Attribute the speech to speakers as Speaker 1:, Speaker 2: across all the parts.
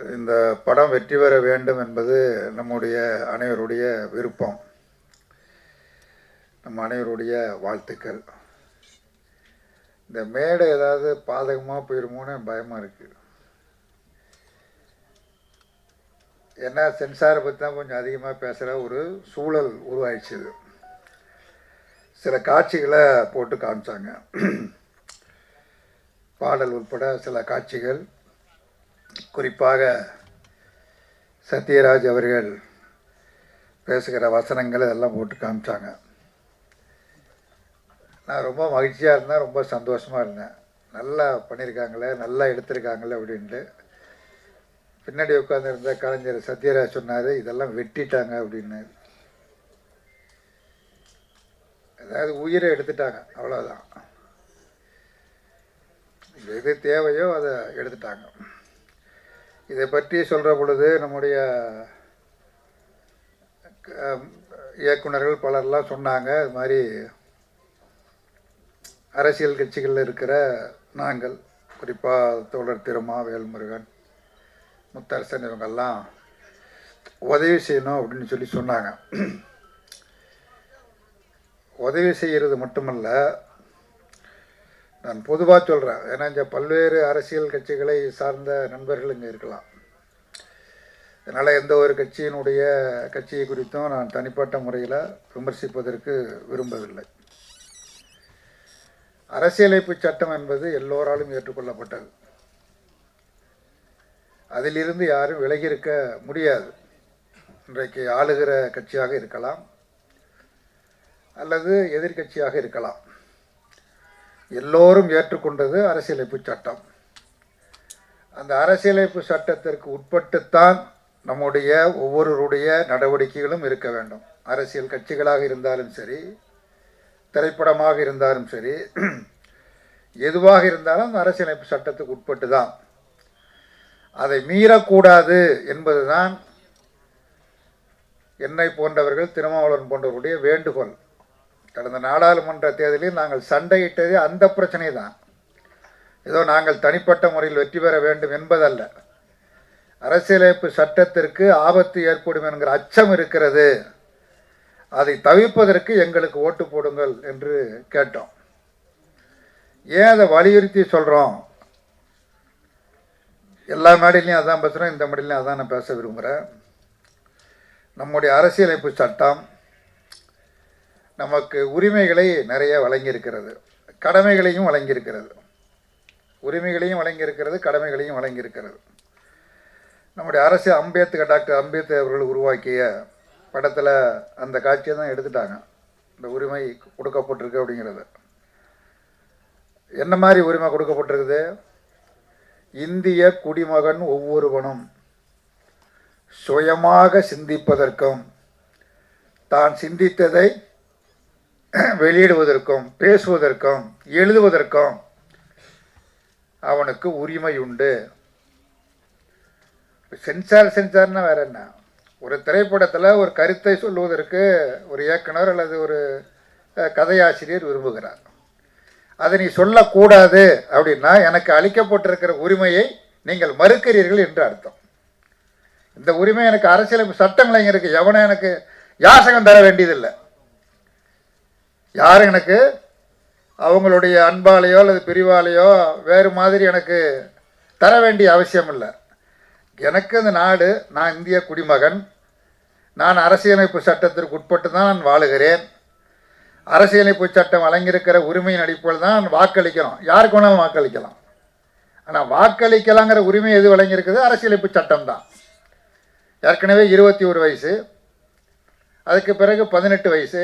Speaker 1: இந்த படம் வெற்றி பெற வேண்டும் என்பது நம்முடைய அனைவருடைய விருப்பம். நம்ம அனைவருடைய வாழ்த்துக்கள். இந்த மேடை ஏதாவது பாதகமாக போயிருமோன்னு பயமாக இருக்குது ஏன்னா சென்சாரை பற்றி தான் கொஞ்சம் அதிகமாக பேசுகிற ஒரு சூழல் உருவாயிடுச்சு இது. சில காட்சிகளை போட்டு காமிச்சாங்க. பாடல் உட்பட சில காட்சிகள். குறிப்பாக சத்யராஜ் அவர்கள் பேசுகிற வசனங்கள் இதெல்லாம் போட்டு காமிச்சாங்க. நான் ரொம்ப மகிழ்ச்சியாக இருந்தேன் ரொம்ப சந்தோஷமாக இருந்தேன். நல்லா பண்ணியிருக்காங்களே நல்லா எடுத்திருக்காங்களே அப்படின்ட்டு. பின்னாடி உட்காந்துருந்த கலைஞர் சத்யராஜ் சொன்னார் இதெல்லாம் வெட்டிட்டாங்க அப்படின்னு. அதாவது உயிரை எடுத்துட்டாங்க அவ்வளோதான் எது தேவையோ அதை எடுத்துட்டாங்க. இதை பற்றி சொல்கிற பொழுது நம்முடைய க- இயக்குனர்கள் பலர்லாம் சொன்னாங்க இது மாதிரி அரசியல் கட்சிகளில் இருக்கிற நாங்கள் குறிப்பாக தோழர் திருமா வேல்முருகன் முத்தரசன் இவங்கெல்லாம் உதவி செய்யணும் அப்படின்னு சொல்லி சொன்னாங்க. உதவி செய்கிறது மட்டுமல்ல நான் பொதுவாக சொல்கிறேன் ஏன்னா இந்த பல்வேறு அரசியல் கட்சிகளை சார்ந்த நண்பர்கள் இங்கே இருக்கலாம். அதனால் எந்த ஒரு கட்சியினுடைய கட்சியை குறித்தும் நான் தனிப்பட்ட முறையில் விமர்சிப்பதற்கு விரும்பவில்லை. அரசியலமைப்பு சட்டம் என்பது எல்லோராலும் ஏற்றுக்கொள்ளப்பட்டது. அதிலிருந்து யாரும் விலகியிருக்க முடியாது. இன்றைக்கு ஆளுகிற கட்சியாக இருக்கலாம். அல்லது எதிர்க்கட்சியாக இருக்கலாம். எல்லோரும் ஏற்றுக்கொண்டது அரசியலமைப்பு சட்டம். அந்த அரசியலமைப்பு சட்டத்திற்கு உட்பட்டுத்தான் நம்முடைய ஒவ்வொருவருடைய நடவடிக்கைகளும் இருக்க வேண்டும். அரசியல் கட்சிகளாக இருந்தாலும் சரி திரைப்படமாக இருந்தாலும் சரி எதுவாக இருந்தாலும் அந்த அரசியலமைப்பு சட்டத்துக்கு உட்பட்டு தான் அதை மீறக்கூடாது என்பதுதான் என்னை போன்றவர்கள் திருமாவளவன் போன்றவருடைய வேண்டுகோள். கடந்த நாடாளுமன்ற தேர்தலில் நாங்கள் சண்டையிட்டதே அந்த பிரச்சனை தான் ஏதோ நாங்கள் தனிப்பட்ட முறையில் வெற்றி பெற வேண்டும் என்பதல்ல. அரசியலமைப்பு சட்டத்திற்கு ஆபத்து ஏற்படும் என்கிற அச்சம் இருக்கிறது. அதை தவிர்ப்பதற்கு எங்களுக்கு ஓட்டு போடுங்கள் என்று கேட்டோம். ஏன் அதை வலியுறுத்தி சொல்கிறோம் எல்லா மேடையிலையும் அதான் பேசுகிறோம் இந்த மேடையிலையும் அதான் நான் பேச விரும்புகிறேன் நம்முடைய அரசியலமைப்பு சட்டம் நமக்கு உரிமைகளை நிறைய வழங்கியிருக்கிறது. கடமைகளையும் வழங்கியிருக்கிறது. உரிமைகளையும் வழங்கியிருக்கிறது கடமைகளையும் வழங்கியிருக்கிறது. நம்முடைய அரசு அம்பேத்கர் டாக்டர் அம்பேத்கர் அவர்கள் உருவாக்கிய படத்தில் அந்த காட்சியை தான் எடுத்துட்டாங்க. இந்த உரிமை கொடுக்கப்பட்டிருக்கு அப்படிங்கிறது. என்ன மாதிரி உரிமை கொடுக்கப்பட்டிருக்குது? இந்திய குடிமகன் ஒவ்வொருவனும் சுயமாக சிந்திப்பதற்கும் தான் சிந்தித்ததை வெளியிடுவதற்கும் பேசுவதற்கும் எழுதுவதற்கும் அவனுக்கு உரிமை உண்டு. சென்சார் சென்சார்னா வேற என்ன? ஒரு திரைப்படத்தில் ஒரு கருத்தை சொல்லுவதற்கு ஒரு இயக்குனர் அல்லது ஒரு கதையாசிரியர் விரும்புகிறார். அதை நீ சொல்லக்கூடாது அப்படின்னா எனக்கு அளிக்கப்பட்டிருக்கிற உரிமையை நீங்கள் மறுக்கிறீர்கள் என்று அர்த்தம். இந்த உரிமை எனக்கு அரசியலமைப்பு சட்டங்கள் இங்கே இருக்கு. எவனும் எனக்கு யாசகம் தர வேண்டியதில்லை. யார் எனக்கு? அவங்களுடைய அன்பாலேயோ அல்லது பிரிவாலேயோ வேறு மாதிரி எனக்கு தர வேண்டிய அவசியம் இல்லை எனக்கு இந்த நாடு நான் இந்திய குடிமகன். நான் அரசியலமைப்பு சட்டத்திற்கு உட்பட்டு தான் நான் வாழுகிறேன். அரசியலமைப்பு சட்டம் வழங்கியிருக்கிற உரிமையின் அடிப்படையில் தான் வாக்களிக்கிறோம் யாருக்கு வேணாலும் வாக்களிக்கலாம். ஆனால் வாக்களிக்கலாங்கிற உரிமை எது வழங்கியிருக்குது? அரசியலமைப்பு சட்டம் தான். ஏற்கனவே இருபத்தி ஒரு வயசு. அதுக்கு பிறகு பதினெட்டு வயசு.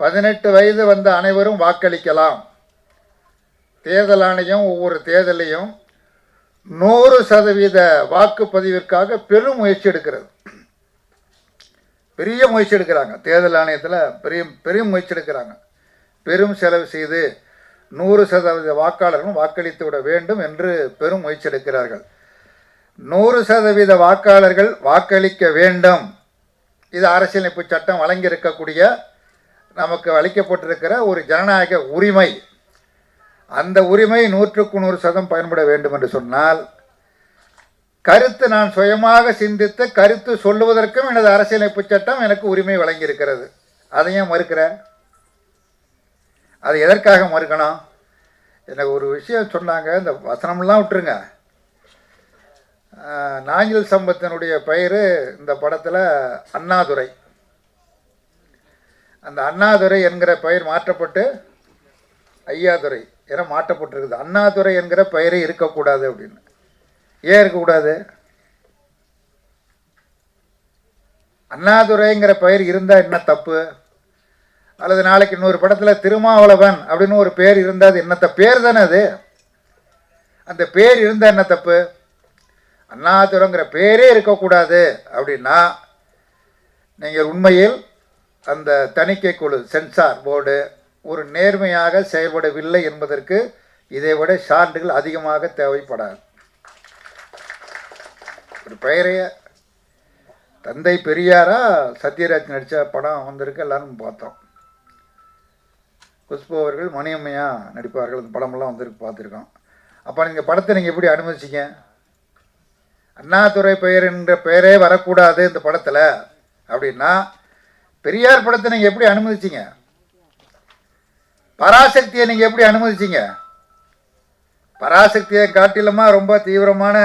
Speaker 1: பதினெட்டு வயது வந்த அனைவரும் வாக்களிக்கலாம். தேர்தல் ஆணையம் ஒவ்வொரு தேர்தலையும் நூறு சதவீத வாக்குப்பதிவிற்காக பெரும் முயற்சி எடுக்கிறது. பெரிய முயற்சி எடுக்கிறாங்க. தேர்தல் ஆணையத்தில் பெரிய பெரிய முயற்சி எடுக்கிறாங்க. பெரும் செலவு செய்து நூறு சதவீத வாக்காளர்களும் வாக்களித்து விட வேண்டும் என்று பெரும் முயற்சி எடுக்கிறார்கள். நூறு சதவீத வாக்காளர்கள் வாக்களிக்க வேண்டும். இது அரசியலமைப்பு சட்டம் வழங்கியிருக்கக்கூடிய நமக்கு அளிக்கப்பட்டிருக்கிற ஒரு ஜனநாயக உரிமை. அந்த உரிமை நூற்றுக்கு நூறு சதம் பயன்பட வேண்டும் என்று சொன்னால் கருத்து நான் சுயமாக சிந்தித்து கருத்து சொல்லுவதற்கும் எனது அரசியலமைப்பு சட்டம் எனக்கு உரிமை வழங்கியிருக்கிறது. அதையும் மறுக்கிற? அது எதற்காக மறுக்கணும்? எனக்கு ஒரு விஷயம் சொன்னாங்க இந்த வசனம்லாம் விட்டுருங்க. நாஞ்சில் சம்பத்தினுடைய பெயர் இந்த படத்தில் அண்ணாதுரை. அந்த அண்ணாதுரை என்கிற பெயர் மாற்றப்பட்டு ஐயாதுரை என மாற்றப்பட்டிருக்குது. அண்ணாதுரை என்கிற பெயரே இருக்கக்கூடாது அப்படின்னு. ஏன் இருக்கக்கூடாது? அண்ணாதுரைங்கிற பெயர் இருந்தால் என்ன தப்பு? அல்லது நாளைக்கு இன்னொரு படத்தில் திருமாவளவன் அப்படின்னு ஒரு பேர் இருந்தால் அது என்ன பேர் தானே அது. அந்த பேர் இருந்தால் என்ன தப்பு? அண்ணாதுரைங்கிற பேரே இருக்கக்கூடாது அப்படின்னா நீங்கள் உண்மையில் அந்த தணிக்கை குழு சென்சார் போர்டு ஒரு நேர்மையாக செயல்படவில்லை என்பதற்கு இதை விட சான்றுகள் அதிகமாக தேவைப்படாது. ஒரு பெயரைய தந்தை பெரியாரா? சத்யராஜ் நடித்த படம் வந்திருக்கு எல்லாரும் பார்த்தோம். குஷ்பு அவர்கள் மணியம்மையா நடிப்பார்கள் அந்த படமெல்லாம் வந்திருக்கு பார்த்துருக்கோம். அப்போ நீங்கள் படத்தை நீங்கள் எப்படி அனுமதிச்சிங்க? அண்ணாதுரை பெயர் என்ற பெயரே வரக்கூடாது இந்த படத்தில் அப்படின்னா பெரியார் படத்தை நீங்கள் எப்படி அனுமதிச்சிங்க? பராசக்தியை நீங்கள் எப்படி அனுமதிச்சிங்க? பராசக்தியை காட்டிலுமா ரொம்ப தீவிரமான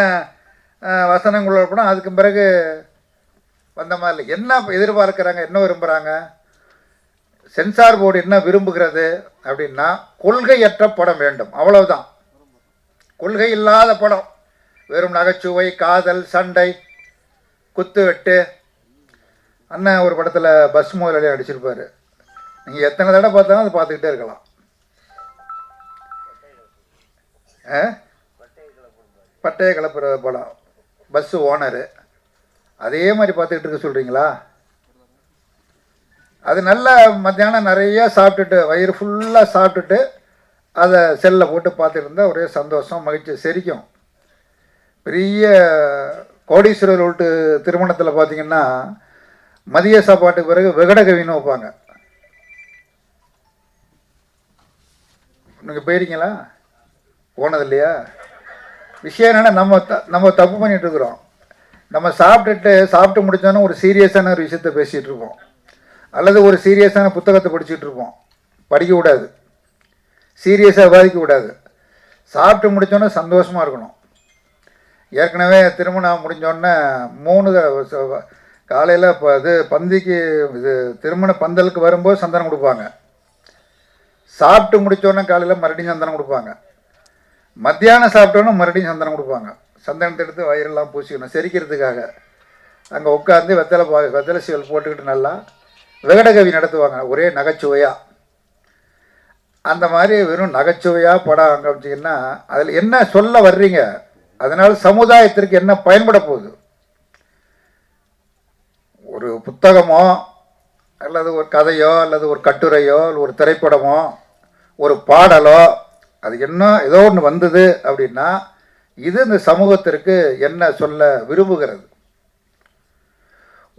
Speaker 1: வசனங்கள் வசனங்களோட படம் அதுக்கு பிறகு வந்த மாதிரி இல்லை. என்ன எதிர்பார்க்குறாங்க? என்ன விரும்புகிறாங்க சென்சார் போர்டு என்ன விரும்புகிறது அப்படின்னா கொள்கையற்ற படம் வேண்டும். அவ்வளவுதான். கொள்கை இல்லாத படம். வெறும் நகைச்சுவை காதல் சண்டை குத்துவெட்டு அண்ணன் ஒரு படத்தில் பஸ் முதலாளி அடிச்சிருப்பார் நீங்கள் எத்தனை தடவை பார்த்தாலும் அதை பார்த்துக்கிட்டே இருக்கலாம். ஆ? பட்டைய படம். பஸ்ஸு ஓனரு அதே மாதிரி பார்த்துக்கிட்டு இருக்க சொல்கிறீங்களா அது நல்லா மத்தியானம் நிறையா சாப்பிட்டுட்டு வயிறு ஃபுல்லாக சாப்பிட்டுட்டு அதை செல்லில் போட்டு பார்த்துட்டு இருந்தால் ஒரே சந்தோஷம் மகிழ்ச்சி. செரிக்கும். பெரிய கோடீஸ்வரர் உள்ட்டு திருமணத்தில் பார்த்தீங்கன்னா மதிய சாப்பாட்டுக்கு பிறகு விகடகவின்னு வைப்பாங்க. நீங்கள் போயிருக்கீங்களா? போனது இல்லையா? விஷயம் என்னென்னா நம்ம த நம்ம தப்பு பண்ணிட்டு இருக்கிறோம். நம்ம சாப்பிட்டுட்டு சாப்பிட்டு முடிச்சோன்னே ஒரு சீரியஸான ஒரு விஷயத்த பேசிகிட்டு இருப்போம். அல்லது ஒரு சீரியஸான புத்தகத்தை படிச்சுட்டு இருப்போம். படிக்கக்கூடாது சீரியஸாக பாதிக்க கூடாது. சாப்பிட்டு முடித்தோன்னே சந்தோஷமாக இருக்கணும். ஏற்கனவே திருமணம் முடிஞ்சோடனே மூணு காலையில் இப்போ இது பந்திக்கு இது திருமண பந்தலுக்கு வரும்போது சந்தனம் கொடுப்பாங்க. சாப்பிட்டு முடித்தோடனே காலையில் மறுபடியும் சந்தனம் கொடுப்பாங்க. மத்தியானம் சாப்பிட்டோன்னே மறுபடியும் சந்தனம் கொடுப்பாங்க. சந்தனத்தை எடுத்து வயிறெல்லாம் பூசிக்கணும் செரிக்கிறதுக்காக. அங்கே உட்காந்து வெத்தலை பா வெத்தலை சீவல் போட்டுக்கிட்டு நல்லா விகடகவி நடத்துவாங்க ஒரே நகைச்சுவையாக அந்த மாதிரி வெறும் நகைச்சுவையாக படம் காமிச்சிங்கன்னா அதில் என்ன சொல்ல வர்றீங்க? அதனால் சமுதாயத்திற்கு என்ன பயன்பட போகுது? ஒரு புத்தகமோ அல்லது ஒரு கதையோ அல்லது ஒரு கட்டுரையோ அல்லது ஒரு திரைப்படமோ ஒரு பாடலோ அது என்ன ஏதோ ஒன்று வந்தது அப்படின்னா இது இந்த சமூகத்திற்கு என்ன சொல்ல விரும்புகிறது?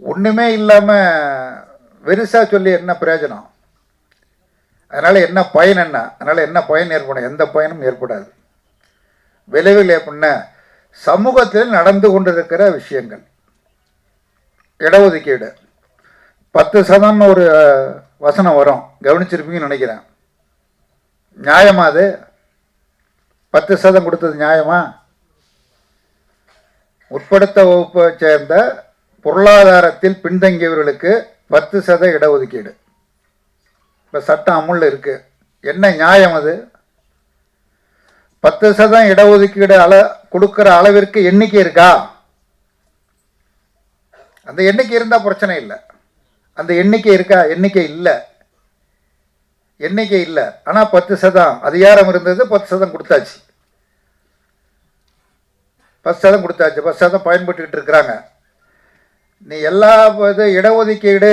Speaker 1: ஒன்றுமே இல்லாமல் வெறுசாக சொல்லி என்ன பிரயோஜனம்? அதனால் என்ன பயன் என்ன? அதனால் என்ன பயன் ஏற்படும்? எந்த பயனும் ஏற்படாது. விளைவில் ஏற்படின சமூகத்தில் நடந்து கொண்டிருக்கிற விஷயங்கள். இடஒதுக்கீடு. பத்து சதம்னு ஒரு வசனம் வரும். கவனிச்சிருப்பீங்கன்னு நினைக்கிறேன். நியாயமா அது? பத்து சதம் கொடுத்தது நியாயமா? உட்படுத்த வகுப்பை சேர்ந்த பொருளாதாரத்தில் பின்தங்கியவர்களுக்கு பத்து சத இடஒதுக்கீடு. இப்போ சட்டம் அமுல் இருக்குது என்ன நியாயம் அது? பத்து சதம் இடஒதுக்கீடு அள கொடுக்குற அளவிற்கு எண்ணிக்கை இருக்கா? அந்த எண்ணிக்கை இருந்தால் பிரச்சனை இல்லை. அந்த எண்ணிக்கை இருக்கா? எண்ணிக்கை இல்லை. எண்ணிக்கை இல்லை. ஆனால் பத்து சதம். அதிகாரம் இருந்தது? பத்து சதம் கொடுத்தாச்சு. பத்து சதம் கொடுத்தாச்சு. பத்து சதம் பயன்பட்டுக்கிட்டு இருக்கிறாங்க. நீ எல்லா இது இடஒதுக்கீடு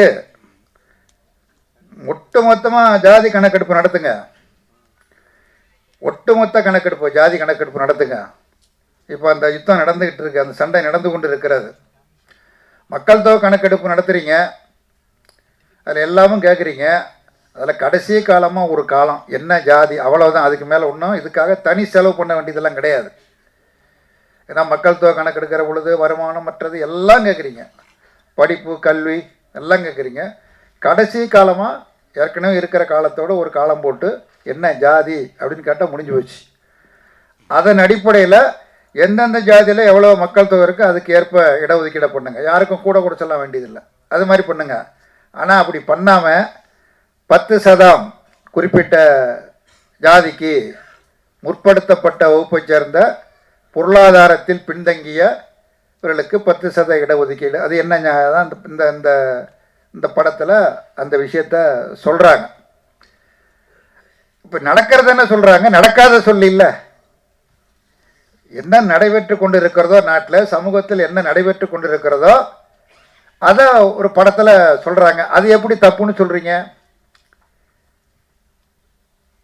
Speaker 1: ஒட்டுமொத்தமாக ஜாதி கணக்கெடுப்பு நடத்துங்க. ஒட்டுமொத்த கணக்கெடுப்பு ஜாதி கணக்கெடுப்பு நடத்துங்க. இப்போ அந்த யுத்தம் நடந்துக்கிட்டு இருக்கு. அந்த சண்டை நடந்து கொண்டு இருக்கிறது. மக்கள் தொகை கணக்கெடுப்பு நடத்துகிறீங்க அதில் எல்லாமும் கேட்குறீங்க அதில் கடைசி காலமாக ஒரு காலம். என்ன ஜாதி அவ்வளோதான் அதுக்கு மேலே ஒன்றும் இதுக்காக தனி செலவு பண்ண வேண்டியதெல்லாம் கிடையாது. ஏன்னா மக்கள் தொகை கணக்கெடுக்கிற பொழுது வருமானம் மற்றது எல்லாம் கேட்குறீங்க படிப்பு கல்வி எல்லாம் கேட்குறீங்க கடைசி காலமாக ஏற்கனவே இருக்கிற காலத்தோட ஒரு காலம் போட்டு என்ன ஜாதி அப்படின்னு கேட்டால் முடிஞ்சு போச்சு. அதன் அடிப்படையில் எந்தெந்த ஜாதியில் எவ்வளோ மக்கள் தொகை இருக்கோ அதுக்கு ஏற்ப இடஒதுக்கீடை பண்ணுங்க. யாருக்கும் கூட கூட சொல்ல வேண்டியதில்லை. அது மாதிரி பண்ணுங்க. ஆனால் அப்படி பண்ணாமல் பத்து சதம் குறிப்பிட்ட ஜாதிக்கு முற்படுத்தப்பட்ட வகுப்பைச் சேர்ந்த பொருளாதாரத்தில் பின்தங்கியவர்களுக்கு பத்து சத இடஒதுக்கீடு. அது என்ன தான் இந்த- இந்த இந்த இந்த படத்தில் அந்த விஷயத்த சொல்கிறாங்க இப்போ நடக்கிறது என்ன சொல்கிறாங்க நடக்காத சொல்லி இல்லை. என்ன நடைபெற்று கொண்டு இருக்கிறதோ நாட்டில் சமூகத்தில் என்ன நடைபெற்று கொண்டு இருக்கிறதோ அதை ஒரு படத்தில் சொல்கிறாங்க அது எப்படி தப்புன்னு சொல்கிறீங்க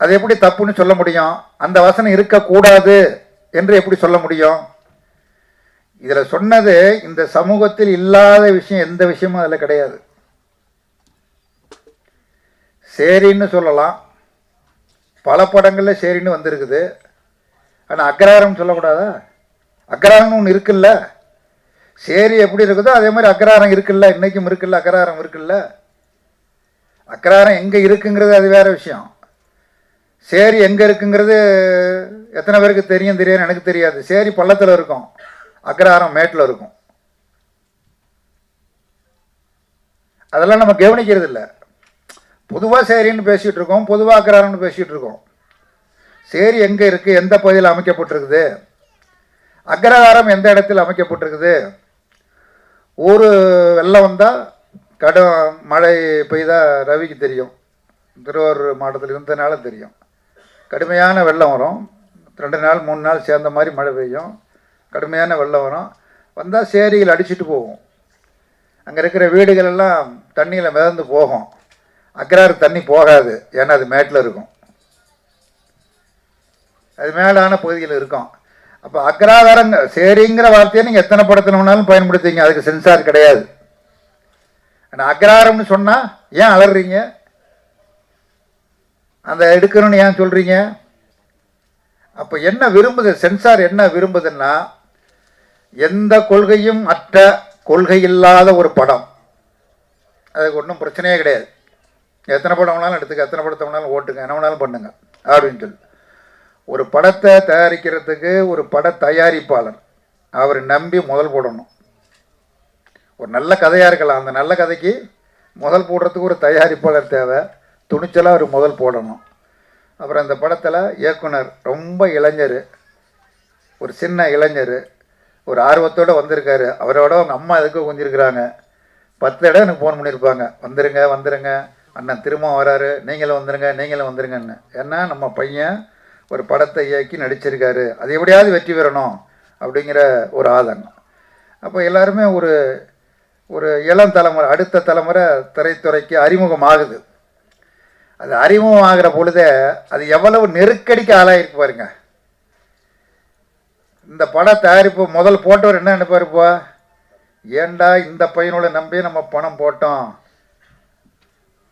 Speaker 1: அது எப்படி தப்புன்னு சொல்ல முடியும்? அந்த வசனம் இருக்கக்கூடாது என்று எப்படி சொல்ல முடியும்? இதில் சொன்னது இந்த சமூகத்தில் இல்லாத விஷயம் எந்த விஷயமும் அதில் கிடையாது. சரின்னு சொல்லலாம். பல படங்களில் சரின்னு வந்திருக்குது. ஆனால் அக்ராரம் சொல்லக்கூடாதா? அக்ராரம்னு ஒன்று இருக்குல்ல? சேரி எப்படி இருக்குதோ அதே மாதிரி அக்ராரம் இருக்குல்ல? இன்றைக்கும் இருக்குல்ல அக்ராரம் இருக்குல்ல? அக்ராரம் எங்கே இருக்குங்கிறது அது வேறு விஷயம். சேரி எங்கே இருக்குங்கிறது எத்தனை பேருக்கு தெரியும் தெரியாது எனக்கு தெரியாது. சேரி பள்ளத்தில் இருக்கும். அக்ராரம் மேட்டில் இருக்கும். அதெல்லாம் நம்ம கவனிக்கிறது இல்லை பொதுவாக சேரின்னு பேசிகிட்டு இருக்கோம் பொதுவாக அக்ராரம்னு பேசிகிட்டு இருக்கோம். சேரி எங்கே இருக்குது எந்த பகுதியில் அமைக்கப்பட்டிருக்குது? அக்ரஹாரம் எந்த இடத்தில் அமைக்கப்பட்டிருக்குது? ஒரு வெள்ளம் வந்தால் கடும் மழை பெய்தா ரவிக்கு தெரியும். திருவாரூர் மாவட்டத்தில் இருந்தனால தெரியும். கடுமையான வெள்ளம் வரும். ரெண்டு நாள் மூணு நாள் சேர்ந்த மாதிரி மழை பெய்யும். கடுமையான வெள்ளம் வரும். வந்தால் சேரியில் அடிச்சிட்டு போகும். அங்கே இருக்கிற வீடுகள் எல்லாம் தண்ணியில் மிதந்து போகும். அக்ராறு தண்ணி போகாது. ஏன்னா அது மேட்டில் இருக்கும். அது மேலான பகுதியில் இருக்கும். அப்போ அக்ராகாரங்க சரிங்கிற வார்த்தையை நீங்கள் எத்தனை படத்தில் வேணாலும் அதுக்கு சென்சார் கிடையாது. ஆனால் அக்ராரம்னு சொன்னால் ஏன் அலறீங்க? அந்த எடுக்கணும்னு ஏன் சொல்கிறீங்க அப்போ என்ன விரும்புது சென்சார் என்ன விரும்புதுன்னா எந்த கொள்கையும் அற்ற கொள்கை இல்லாத ஒரு படம். அதுக்கு ஒன்றும் பிரச்சனையே கிடையாது. எத்தனை படம் வேணாலும் எடுத்துக்க எத்தனை படத்தை வேணாலும் ஓட்டுங்க என்ன வேணாலும் பண்ணுங்க அப்படின்னு சொல்லி. ஒரு படத்தை தயாரிக்கிறதுக்கு ஒரு பட தயாரிப்பாளர். அவர் நம்பி முதல் போடணும். ஒரு நல்ல கதையாக இருக்கலாம். அந்த நல்ல கதைக்கு முதல் போடுறதுக்கு ஒரு தயாரிப்பாளர் தேவை. துணிச்சலாக அவர் முதல் போடணும். அப்புறம் அந்த படத்தில் இயக்குனர் ரொம்ப இளைஞர். ஒரு சின்ன இளைஞர். ஒரு ஆர்வத்தோடு வந்திருக்காரு. அவரோட அவங்க அம்மா எதுக்கு கொஞ்சிருக்கிறாங்க பத்து இடம் எனக்கு ஃபோன் பண்ணியிருப்பாங்க. வந்துருங்க வந்துருங்க. அண்ணன் திரும்ப வராரு. நீங்களும் வந்துருங்க நீங்களும் வந்துருங்கன்னு. ஏன்னா நம்ம பையன் ஒரு படத்தை இயக்கி நடிச்சிருக்காரு. அது எப்படியாவது வெற்றி பெறணும் அப்படிங்கிற ஒரு ஆதங்கம். அப்போ எல்லாருமே ஒரு ஒரு இளம் தலைமுறை அடுத்த தலைமுறை திரைத்துறைக்கு அறிமுகம் ஆகுது அது அறிமுகம் ஆகிற பொழுதே அது எவ்வளவு நெருக்கடிக்கு ஆளாயிருக்கு பாருங்க. இந்த பட தயாரிப்பு முதல் போட்டவர் என்ன நினைப்பாருப்பா ஏன்டா இந்த பையனோட நம்பி நம்ம பணம் போட்டோம்?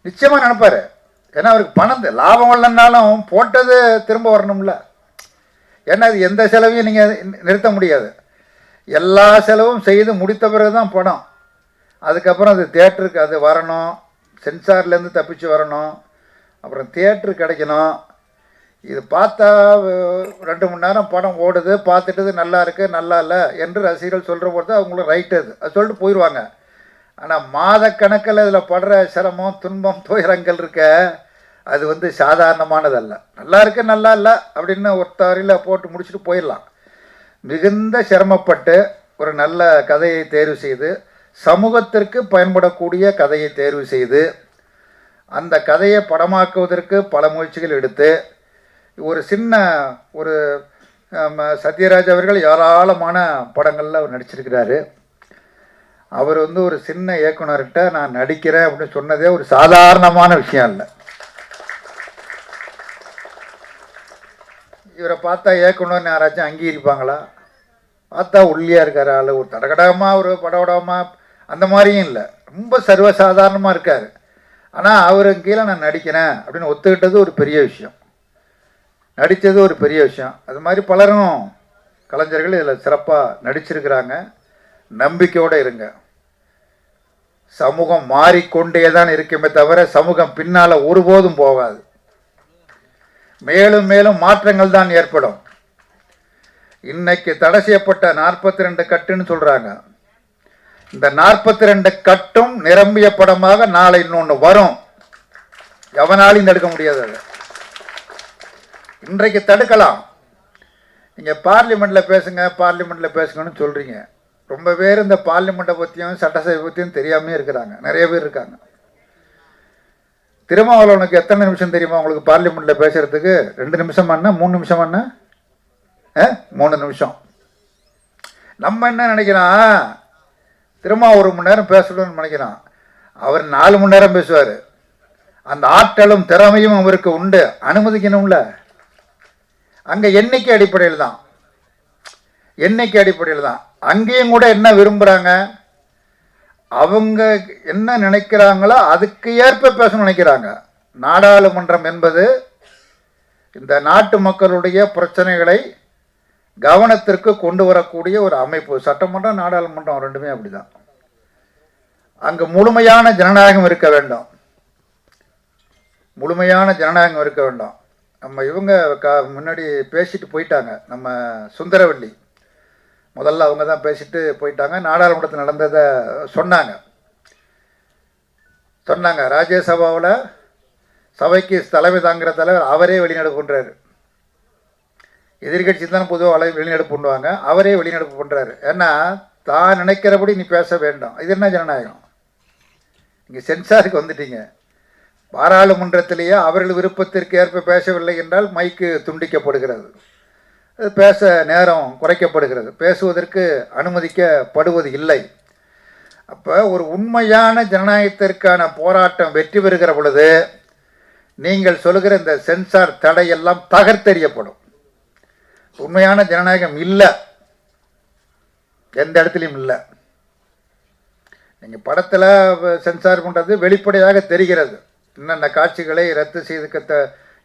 Speaker 1: நிச்சயமாக நினைப்பாரு. ஏன்னா அவருக்கு பணம் லாபம் இல்லைன்னாலும் போட்டது திரும்ப வரணும்ல. ஏன்னா அது எந்த செலவையும் நீங்கள் நிறுத்த முடியாது. எல்லா செலவும் செய்து முடித்த பிறகு தான் படம் அதுக்கப்புறம் அது தேட்டருக்கு அது வரணும். சென்சார்லேருந்து தப்பிச்சு வரணும். அப்புறம் தேட்ரு கிடைக்கணும். இது பார்த்தா ரெண்டு மணி நேரம் படம் ஓடுது பார்த்துட்டு நல்லா இருக்குது நல்லா இல்லை என்று ரசிகர்கள் சொல்கிற பொழுது அவங்களும் ரைட்டு அது. அது சொல்லிட்டு போயிடுவாங்க ஆனால் மாதக்கணக்கில் இதில் படுற சிரமம் துன்பம் துயரங்கள் இருக்க அது வந்து சாதாரணமானதல்ல. நல்லா இருக்கு நல்லா இல்லை அப்படின்னு ஒருத்தவரையில் போட்டு முடிச்சுட்டு போயிடலாம். மிகுந்த சிரமப்பட்டு ஒரு நல்ல கதையை தேர்வு செய்து சமூகத்திற்கு பயன்படக்கூடிய கதையை தேர்வு செய்து அந்த கதையை படமாக்குவதற்கு பல முயற்சிகள் எடுத்து ஒரு சின்ன ஒரு சத்யராஜ் அவர்கள் ஏராளமான படங்களில் அவர் நடிச்சிருக்கிறாரு. அவர் வந்து ஒரு சின்ன இயக்குனர்கிட்ட நான் நடிக்கிறேன் அப்படின்னு சொன்னதே ஒரு சாதாரணமான விஷயம் இல்லை இவரை பார்த்தா இயக்குனர்னு யாராச்சும் அங்கீகரிப்பாங்களா? பார்த்தா உள்ளியாக இருக்கார் ஆள். ஒரு தடகடகமாக ஒரு படபடமாக அந்த மாதிரியும் இல்லை. ரொம்ப சர்வசாதாரணமாக இருக்கார். ஆனால் அவருக்கு கீழே நான் நடிக்கிறேன் அப்படின்னு ஒத்துக்கிட்டது ஒரு பெரிய விஷயம். நடித்தது ஒரு பெரிய விஷயம். அது மாதிரி பலரும் கலைஞர்கள் இதில் சிறப்பாக நடிச்சிருக்கிறாங்க. நம்பிக்கையோடு இருங்க. சமூகம் மாறிக்கொண்டே தான் இருக்குமே தவிர சமூகம் பின்னால் ஒருபோதும் போகாது. மேலும் மேலும் மாற்றங்கள் தான் ஏற்படும். இன்னைக்கு தடை செய்யப்பட்ட நாற்பத்தி ரெண்டு கட்டுன்னு சொல்றாங்க. இந்த நாற்பத்தி ரெண்டு கட்டும் நிரம்பிய படமாக நாளை இன்னொன்று வரும். எவனாலையும் தடுக்க முடியாது இன்றைக்கு தடுக்கலாம். நீங்க பார்லிமெண்ட்ல பேசுங்க பார்லிமெண்ட்ல பேசுங்கன்னு சொல்றீங்க. ரொம்ப பேர் இந்த பார்லிமெண்ட்டை பற்றியும் சட்டசபை பற்றியும் தெரியாமே இருக்கிறாங்க. நிறைய பேர் இருக்காங்க. திருமாவளவனுக்கு எத்தனை நிமிஷம் தெரியுமா உங்களுக்கு பார்லிமெண்ட்டில் பேசுறதுக்கு? ரெண்டு நிமிஷம் மூணு நிமிஷம் என்ன மூணு நிமிஷம். நம்ம என்ன நினைக்கிறோம் திரும்ப ஒரு மணி நேரம் பேசணும்னு நினைக்கிறான். அவர் நாலு மணி நேரம் பேசுவார். அந்த ஆற்றலும் திறமையும் அவருக்கு உண்டு. அனுமதிக்கணும்ல. அங்கே எண்ணிக்கை அடிப்படையில் தான் எண்ணிக்கை அடிப்படையில் தான் அங்கேயும் கூட என்ன விரும்புகிறாங்க அவங்க என்ன நினைக்கிறாங்களோ அதுக்கு ஏற்ப பேச நினைக்கிறாங்க. நாடாளுமன்றம் என்பது இந்த நாட்டு மக்களுடைய பிரச்சனைகளை கவனத்திற்கு கொண்டு வரக்கூடிய ஒரு அமைப்பு. சட்டமன்றம் நாடாளுமன்றம் ரெண்டுமே அப்படிதான். அங்கு முழுமையான ஜனநாயகம் இருக்க வேண்டும். முழுமையான ஜனநாயகம் இருக்க வேண்டும். நம்ம இவங்க க முன்னாடி பேசிட்டு போயிட்டாங்க. நம்ம சுந்தரவள்ளி. முதல்ல அவங்க தான் பேசிட்டு போயிட்டாங்க. நாடாளுமன்றத்தில் நடந்ததை சொன்னாங்க. சொன்னாங்க. ராஜ்யசபாவில் சபைக்கு தலைமை தாங்கிற தலைவர் அவரே வெளிநடப்பு பண்ணுறாரு எதிர்கட்சி தான் பொதுவாக வலை வெளிநடப்பு பண்ணுவாங்க. அவரே வெளிநடப்பு பண்ணுறாரு ஏன்னா தான் நினைக்கிறபடி நீ பேச வேண்டாம். இது என்ன ஜனநாயகம்? இங்கே சென்சாருக்கு வந்துட்டீங்க. பாராளுமன்றத்திலேயே அவர்கள் விருப்பத்திற்கு ஏற்ப பேசவில்லை என்றால் மைக்கு துண்டிக்கப்படுகிறது. பேச நேரம் குறைக்கப்படுகிறது. பேசுவதற்கு அனுமதிக்கப்படுவது இல்லை. அப்போ ஒரு உண்மையான ஜனநாயகத்திற்கான போராட்டம் வெற்றி பெறுகிற பொழுது நீங்கள் சொல்லுகிற இந்த சென்சார் தடையெல்லாம் தகர்த்தெறியப்படும். உண்மையான ஜனநாயகம் இல்லை. எந்த இடத்துலையும் இல்லை. நீங்கள் படத்தில் சென்சார் பண்ணுறது வெளிப்படையாக தெரிகிறது. என்னென்ன காட்சிகளை ரத்து செய்து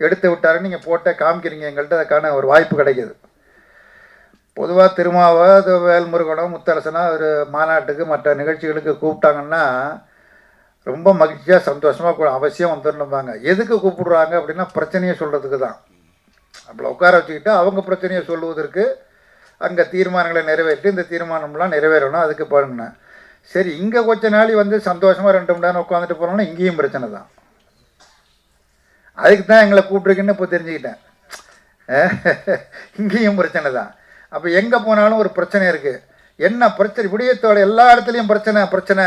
Speaker 1: எடுத்து விட்டாருன்னு நீங்கள் போட்ட காமிக்கிறீங்க எங்கள்கிட்ட அதுக்கான ஒரு வாய்ப்பு கிடைக்கிது. பொதுவாக திருமாவை அது வேல்முருகனோ முத்தரசனோ ஒரு மாநாட்டுக்கு மற்ற நிகழ்ச்சிகளுக்கு கூப்பிட்டாங்கன்னா ரொம்ப மகிழ்ச்சியாக சந்தோஷமாக கூட அவசியம் வந்துடணும்பாங்க. எதுக்கு கூப்பிடுறாங்க அப்படின்னா பிரச்சனையை சொல்கிறதுக்கு தான். அப்படி உட்கார வச்சுக்கிட்டு அவங்க பிரச்சனையை சொல்லுவதற்கு அங்கே தீர்மானங்களை நிறைவேற்றி இந்த தீர்மானம்லாம் நிறைவேறணும் அதுக்கு பண்ணுனேன் சரி இங்கே கொஞ்ச நாளை வந்து சந்தோஷமாக ரெண்டு மணி நேரம் உட்காந்துட்டு போனோம்னா இங்கேயும் பிரச்சனை தான். அதுக்கு தான் எங்களை கூப்பிட்ருக்குன்னு இப்போ தெரிஞ்சுக்கிட்டேன். இங்கேயும் பிரச்சனை தான். அப்போ எங்கே போனாலும் ஒரு பிரச்சனை இருக்குது என்ன பிரச்சனை? விடியத்தோட எல்லா இடத்துலையும் பிரச்சனை பிரச்சனை.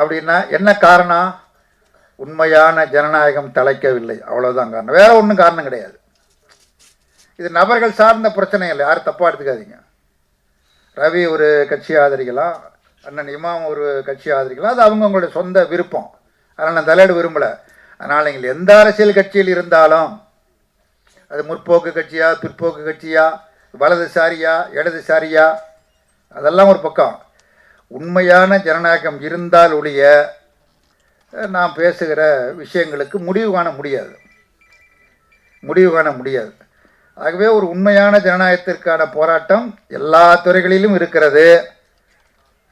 Speaker 1: அப்படின்னா என்ன காரணம்? உண்மையான ஜனநாயகம் தலைக்கவில்லை. அவ்வளோதான் காரணம். வேறு ஒன்றும் காரணம் கிடையாது. இது நபர்கள் சார்ந்த பிரச்சனை இல்லை. யாரும் தப்பாக எடுத்துக்காதீங்க. ரவி ஒரு கட்சி ஆதரிக்கலாம். அண்ணன் இமாம் ஒரு கட்சி ஆதரிக்கலாம். அது அவங்கவுங்களுடைய சொந்த விருப்பம். அதனால் நான் தலையிட விரும்பலை. அதனால் நீங்கள் எந்த அரசியல் கட்சியில் இருந்தாலும் அது முற்போக்கு கட்சியா பிற்போக்கு கட்சியா வலதுசாரியா இடதுசாரியா அதெல்லாம் ஒரு பக்கம். உண்மையான ஜனநாயகம் இருந்தால் ஒழிய நாம் பேசுகிற விஷயங்களுக்கு முடிவு காண முடியாது. முடிவு காண முடியாது. ஆகவே ஒரு உண்மையான ஜனநாயகத்திற்கான போராட்டம் எல்லா துறைகளிலும் இருக்கிறது.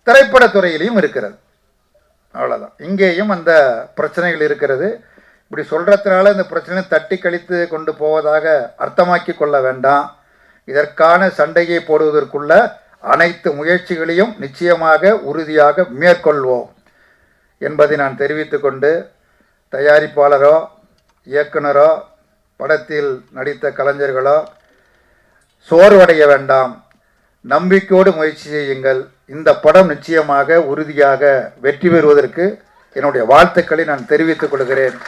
Speaker 1: திரைப்படத் துறையிலையும் இருக்கிறது. அவ்வளோதான் இங்கேயும் அந்த பிரச்சனைகள் இருக்கிறது. இப்படி சொல்கிறதுனால இந்த பிரச்சனை தட்டி கழித்து கொண்டு போவதாக அர்த்தமாக்கி கொள்ள வேண்டாம். இதற்கான சண்டையை போடுவதற்குள்ள அனைத்து முயற்சிகளையும் நிச்சயமாக உறுதியாக மேற்கொள்வோம் என்பதை நான் தெரிவித்துக்கொண்டு தயாரிப்பாளரோ இயக்குனரோ படத்தில் நடித்த கலைஞர்களோ சோர்வடைய வேண்டாம். நம்பிக்கையோடு முயற்சி செய்யுங்கள். இந்த படம் நிச்சயமாக உறுதியாக வெற்றி பெறுவதற்கு என்னுடைய வாழ்த்துக்களை நான் தெரிவித்துக் கொள்கிறேன்.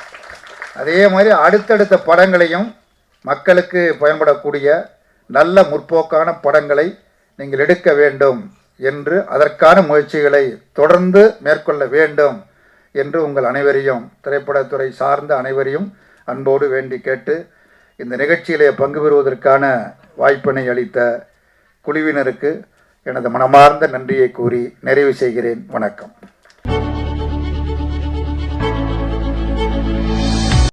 Speaker 1: அதே மாதிரி அடுத்தடுத்த படங்களையும் மக்களுக்கு பயன்படக்கூடிய நல்ல முற்போக்கான படங்களை நீங்கள் எடுக்க வேண்டும் என்று அதற்கான முயற்சிகளை தொடர்ந்து மேற்கொள்ள வேண்டும் என்று உங்கள் அனைவரையும் திரைப்படத்துறை சார்ந்த அனைவரையும் அன்போடு வேண்டி கேட்டு இந்த நிகழ்ச்சியிலே பங்கு பெறுவதற்கான வாய்ப்பினை அளித்த குழுவினருக்கு எனது மனமார்ந்த நன்றியை கூறி நிறைவு செய்கிறேன். வணக்கம்.